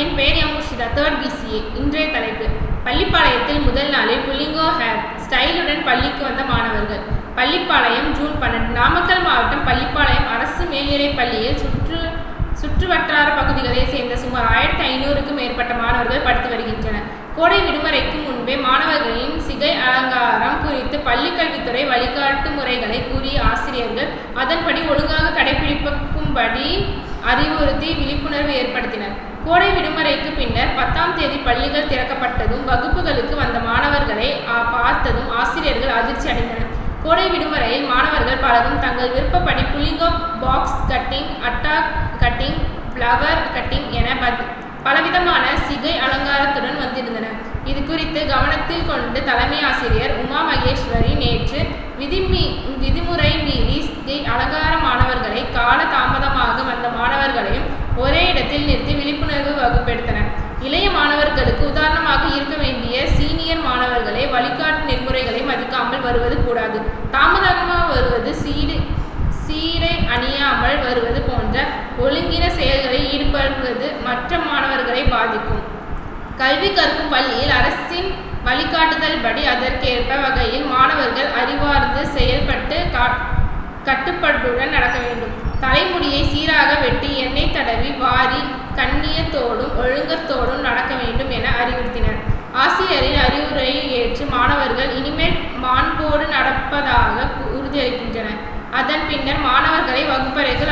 என் பெயர் M Murshida third PCA இன்றைய தலைப்பு. பள்ளிப்பாளையத்தில் முதல் நாளில் புலிங்கோ ஹேர் ஸ்டைலுடன் பள்ளிக்கு வந்த மாணவர்கள். பள்ளிப்பாளையம் ஜூன் பன்னெண்டு. நாமக்கல் மாவட்டம் பள்ளிப்பாளையம் அரசு மேல்நிலைப் பள்ளியில் சுற்று சுற்றுவட்டார பகுதிகளைச் சேர்ந்த சுமார் ஆயிரத்தி ஐநூறுக்கும் மேற்பட்ட மாணவர்கள் படித்து வருகின்றனர். கோடை விடுமுறைக்கு முன்பே மாணவர்களின் சிகை அலங்காரம் குறித்து பள்ளிக்கல்வித்துறை வழிகாட்டு முறைகளை கூறிய ஆசிரியர்கள் அதன்படி ஒழுங்காக கடைபிடிப்பும்படி அறிவுறுத்தி விழிப்புணர்வு ஏற்படுத்தினர். கோடை விடுமுறைக்கு பின்னர் பத்தாம் தேதி பள்ளிகள் திறக்கப்பட்டதும் வகுப்புகளுக்கு வந்த மாணவர்களை பார்த்ததும் ஆசிரியர்கள் அதிர்ச்சி அடைந்தனர். கோடை விடுமுறையில் மாணவர்கள் பலரும் தங்கள் விருப்பப்படி புலிங்கோ பாக்ஸ் கட்டிங் அட்டா கட்டிங் ஃப்ளவர் கட்டிங் என பலவிதமான சிகை அலங்காரத்துடன் வந்திருந்தனர். இது குறித்து கவனத்தில் கொண்டு தலைமை ஆசிரியர் உமா மகேஸ்வரி நேற்று விதிமீ விதி மீறி சிகை அலங்கார மாணவர்களை கால தாமதமாக வந்த மாணவர்களையும் ஒரே இடத்தில் நிறுத்தி விழிப்புணர்வு வகுப்பெடுத்தனர். இளைய மாணவர்களுக்கு உதாரணமாக இருக்க வேண்டிய சீனியர் மாணவர்களை வழிகாட்டு நெறிமுறைகளை மதிக்காமல் வருவது கூடாது. தாமதமாக வருவது சீடு சீரை அணியாமல் வருவது போன்ற ஒழுங்கின செயல்களில் ஈடுபடுவது மற்ற மாணவர்களை பாதிக்கும். கல்வி கற்கும் பள்ளியில் அரசின் வழிகாட்டுதல் படி அதற்கேற்ப வகையில் மாணவர்கள் அறிவார்ந்து செயல்பட்டு கா- கட்டுப்பாட்டுடன் நடக்க வேண்டும். தலைமுடியை சீராக வெட்டி திருப்தி அதன் பின்னர் மாணவர்களை வகுப்பறைகள்